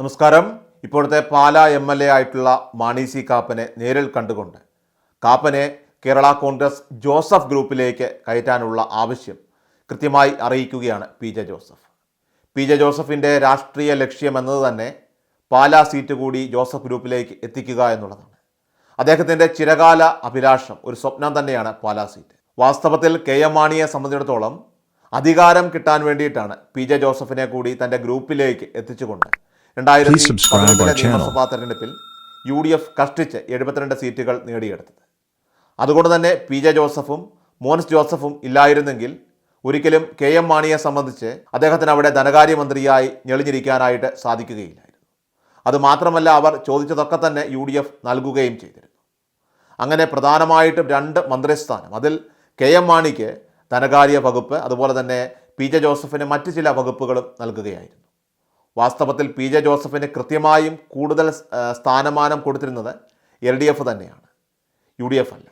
നമസ്കാരം. ഇപ്പോഴത്തെ Pala M L A ആയിട്ടുള്ള മാണി സി കാപ്പനെ നേരിൽ കണ്ടുകൊണ്ട് കാപ്പനെ കേരള കോൺഗ്രസ് ജോസഫ് ഗ്രൂപ്പിലേക്ക് കയറ്റാനുള്ള ആവശ്യം കൃത്യമായി അറിയിക്കുകയാണ് P J Joseph. P J ജോസഫിന്റെ രാഷ്ട്രീയ ലക്ഷ്യം എന്നത് തന്നെ പാലാ സീറ്റ് കൂടി ജോസഫ് ഗ്രൂപ്പിലേക്ക് എത്തിക്കുക എന്നുള്ളതാണ്. അദ്ദേഹത്തിന്റെ ചിരകാല അഭിലാഷം ഒരു സ്വപ്നം തന്നെയാണ് പാലാ സീറ്റ്. വാസ്തവത്തിൽ കെ എം മാണിയെ സംബന്ധിച്ചിടത്തോളം അധികാരം കിട്ടാൻ വേണ്ടിയിട്ടാണ് പി ജെ ജോസഫിനെ കൂടി തന്റെ ഗ്രൂപ്പിലേക്ക് എത്തിച്ചുകൊണ്ട് രണ്ടായിരത്തി പതിനെട്ടിലെ. നിയമസഭാ തെരഞ്ഞെടുപ്പിൽ യു ഡി എഫ് കഷ്ടിച്ച് എഴുപത്തിരണ്ട് സീറ്റുകൾ നേടിയെടുത്തത്. അതുകൊണ്ട് തന്നെ പി ജെ ജോസഫും മോൻസ് ജോസഫും ഇല്ലായിരുന്നെങ്കിൽ ഒരിക്കലും കെ എം മാണിയെ സംബന്ധിച്ച് അദ്ദേഹത്തിന് അവിടെ ധനകാര്യമന്ത്രിയായി ഞെളിഞ്ഞിരിക്കാനായിട്ട് സാധിക്കുകയില്ലായിരുന്നു. അതുമാത്രമല്ല അവർ ചോദിച്ചതൊക്കെ തന്നെ യു ഡി എഫ് നൽകുകയും ചെയ്തിരുന്നു. അങ്ങനെ പ്രധാനമായിട്ടും രണ്ട് മന്ത്രിസ്ഥാനം അതിൽ കെ എം മാണിക്ക് ധനകാര്യ വകുപ്പ് അതുപോലെ തന്നെ പി ജെ ജോസഫിന് മറ്റ് ചില വകുപ്പുകളും നൽകുകയായിരുന്നു. വാസ്തവത്തിൽ പി ജെ ജോസഫിന് കൃത്യമായും കൂടുതൽ സ്ഥാനമാനം കൊടുത്തിരുന്നത് എൽ ഡി എഫ് തന്നെയാണ്. യു ഡി എഫ് അല്ല.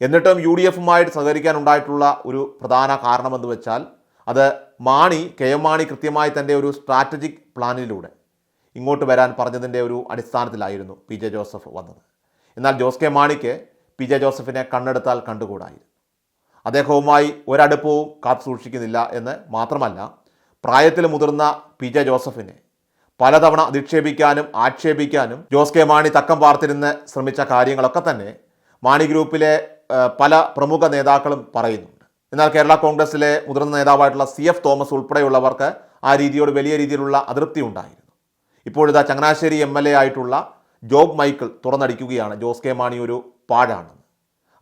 എന്നിട്ടും യു ഡി എഫുമായിട്ട് സഹകരിക്കാനുണ്ടായിട്ടുള്ള ഒരു പ്രധാന കാരണമെന്ന് വെച്ചാൽ അത് മാണി കെ എം മാണി കൃത്യമായി തന്റെ ഒരു സ്ട്രാറ്റജിക് പ്ലാനിലൂടെ ഇങ്ങോട്ട് വരാൻ പറഞ്ഞതിന്റെ ഒരു അടിസ്ഥാനത്തിലായിരുന്നു പി ജെ ജോസഫ് വന്നത്. എന്നാൽ ജോസ് കെ മാണിക്ക് പി ജെ ജോസഫിനെ കണ്ണെടുത്താൽ കണ്ടുകൂടായിരുന്നു. അദ്ദേഹവുമായി ഒരടുപ്പവും കാത്തു സൂക്ഷിക്കുന്നില്ല എന്ന് മാത്രമല്ല പ്രായത്തിൽ മുതിർന്ന പി ജെ ജോസഫിനെ പലതവണ അധിക്ഷേപിക്കാനും ആക്ഷേപിക്കാനും ജോസ് കെ മാണി തക്കം പാർത്തിരുന്ന് ശ്രമിച്ച കാര്യങ്ങളൊക്കെ തന്നെ മാണി ഗ്രൂപ്പിലെ പല പ്രമുഖ നേതാക്കളും പറയുന്നുണ്ട്. എന്നാൽ കേരള കോൺഗ്രസിലെ മുതിർന്ന നേതാവായിട്ടുള്ള സി എഫ് തോമസ് ഉൾപ്പെടെയുള്ളവർക്ക് ആ രീതിയോട് വലിയ രീതിയിലുള്ള അതൃപ്തി ഉണ്ടായിരുന്നു. ഇപ്പോഴിതാ ചങ്ങനാശ്ശേരി എം എൽ എ ആയിട്ടുള്ള ജോബ് മൈക്കിൾ തുറന്നടിക്കുകയാണ്. ജോസ് കെ മാണി ഒരു പാഴാണെന്ന്.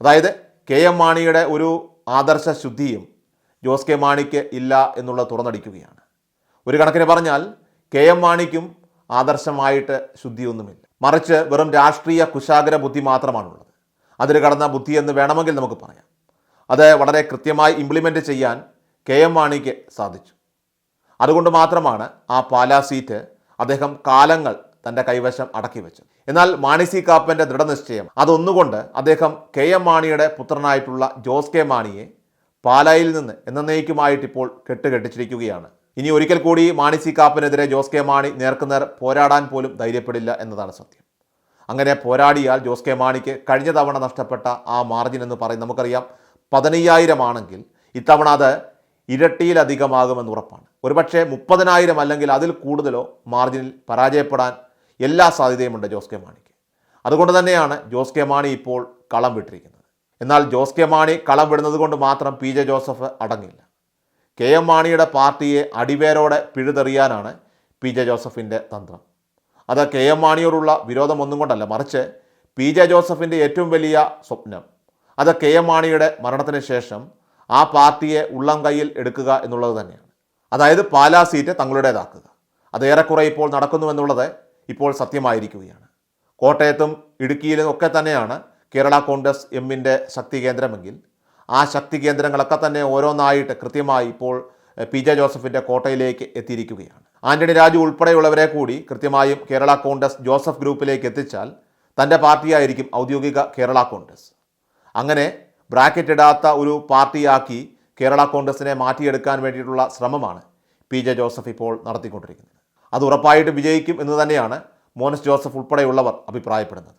അതായത് കെ എം മാണിയുടെ ഒരു ആദർശ ശുദ്ധിയും ജോസ് കെ മാണിക്ക് ഇല്ല എന്നുള്ള തുറന്നടിക്കുകയാണ്. ഒരു കണക്കിന് പറഞ്ഞാൽ കെ എം മാണിക്കും ആദർശമായിട്ട് ശുദ്ധിയൊന്നുമില്ല. മറിച്ച് വെറും രാഷ്ട്രീയ കുശാഗ്ര ബുദ്ധി മാത്രമാണുള്ളത്. അതിൽ കടന്ന ബുദ്ധി എന്ന് വേണമെങ്കിൽ നമുക്ക് പറയാം. അത് വളരെ കൃത്യമായി ഇംപ്ലിമെന്റ് ചെയ്യാൻ കെ എം മാണിക്ക് സാധിച്ചു. അതുകൊണ്ട് മാത്രമാണ് ആ പാലാ സീറ്റ് അദ്ദേഹം കാലങ്ങൾ തന്റെ കൈവശം അടക്കി വെച്ചത്. എന്നാൽ മാണി സി കാപ്പന്റെ ദൃഢനിശ്ചയം അതൊന്നുകൊണ്ട് അദ്ദേഹം കെ എം മാണിയുടെ പുത്രനായിട്ടുള്ള ജോസ് കെ മാണിയെ പാലായിൽ നിന്ന് എന്നേക്കുമായിട്ട് ഇപ്പോൾ കെട്ടുകെട്ടിച്ചിരിക്കുകയാണ്. ഇനി ഒരിക്കൽ കൂടി മാണി സി കാപ്പനെതിരെ ജോസ് കെ മാണി നേർക്കുനേർ പോരാടാൻ പോലും ധൈര്യപ്പെടില്ല എന്നതാണ് സത്യം. അങ്ങനെ പോരാടിയാൽ ജോസ് കെ മാണിക്ക് കഴിഞ്ഞ തവണ നഷ്ടപ്പെട്ട ആ മാർജിൻ എന്ന് പറയും നമുക്കറിയാം. പതിനയ്യായിരം ആണെങ്കിൽ ഇത്തവണ അത് ഇരട്ടിയിലധികമാകുമെന്ന് ഉറപ്പാണ്. ഒരുപക്ഷെ മുപ്പതിനായിരം അല്ലെങ്കിൽ അതിൽ കൂടുതലോ മാർജിനിൽ പരാജയപ്പെടാൻ എല്ലാ സാധ്യതയുമുണ്ട് ജോസ് കെ മാണിക്ക്. അതുകൊണ്ട് തന്നെയാണ് ജോസ് കെ മാണി ഇപ്പോൾ കളം വിട്ടിരിക്കുന്നത്. എന്നാൽ ജോസ് കെ മാണി കളം വിടുന്നത് കൊണ്ട് മാത്രം പി ജെ ജോസഫ് അടങ്ങില്ല. കെ എം മാണിയുടെ പാർട്ടിയെ അടിവേരോടെ പിഴുതെറിയാനാണ് പി ജെ ജോസഫിന്റെ തന്ത്രം. അത് കെ എം മാണിയോടുള്ള വിരോധം ഒന്നും കൊണ്ടല്ല മറിച്ച് പി ജെ ജോസഫിന്റെ ഏറ്റവും വലിയ സ്വപ്നം. അത് കെ എം മാണിയുടെ മരണത്തിന് ശേഷം ആ പാർട്ടിയെ ഉള്ളം കയ്യിൽ എടുക്കുക എന്നുള്ളത് തന്നെയാണ്. അതായത് പാലാ സീറ്റ് തങ്ങളുടേതാക്കുക. അത് ഏറെക്കുറെ ഇപ്പോൾ നടക്കുന്നുവെന്നുള്ളത് ഇപ്പോൾ സത്യമായിരിക്കുകയാണ്. കോട്ടയത്തും ഇടുക്കിയിലും ഒക്കെ തന്നെയാണ് കേരള കോൺഗ്രസ് എമ്മിന്റെ ശക്തി കേന്ദ്രമെങ്കിൽ ആ ശക്തി കേന്ദ്രങ്ങളൊക്കെ തന്നെ ഓരോന്നായിട്ട് കൃത്യമായി ഇപ്പോൾ പി ജെ ജോസഫിന്റെ കോട്ടയിലേക്ക് എത്തിയിരിക്കുകയാണ്. ആന്റണി രാജു ഉൾപ്പെടെയുള്ളവരെ കൂടി കൃത്യമായും കേരള കോൺഗ്രസ് ജോസഫ് ഗ്രൂപ്പിലേക്ക് എത്തിച്ചാൽ തന്റെ പാർട്ടിയായിരിക്കും ഔദ്യോഗിക കേരള കോൺഗ്രസ്. അങ്ങനെ ബ്രാക്കറ്റ് ഇടാത്ത ഒരു പാർട്ടിയാക്കി കേരള കോൺഗ്രസിനെ മാറ്റിയെടുക്കാൻ വേണ്ടിയിട്ടുള്ള ശ്രമമാണ് പി ജെ ജോസഫ് ഇപ്പോൾ നടത്തിക്കൊണ്ടിരിക്കുന്നത്. അത് ഉറപ്പായിട്ട് വിജയിക്കും എന്ന് തന്നെയാണ് മോനസ് ജോസഫ് ഉൾപ്പെടെയുള്ളവർ അഭിപ്രായപ്പെടുന്നത്.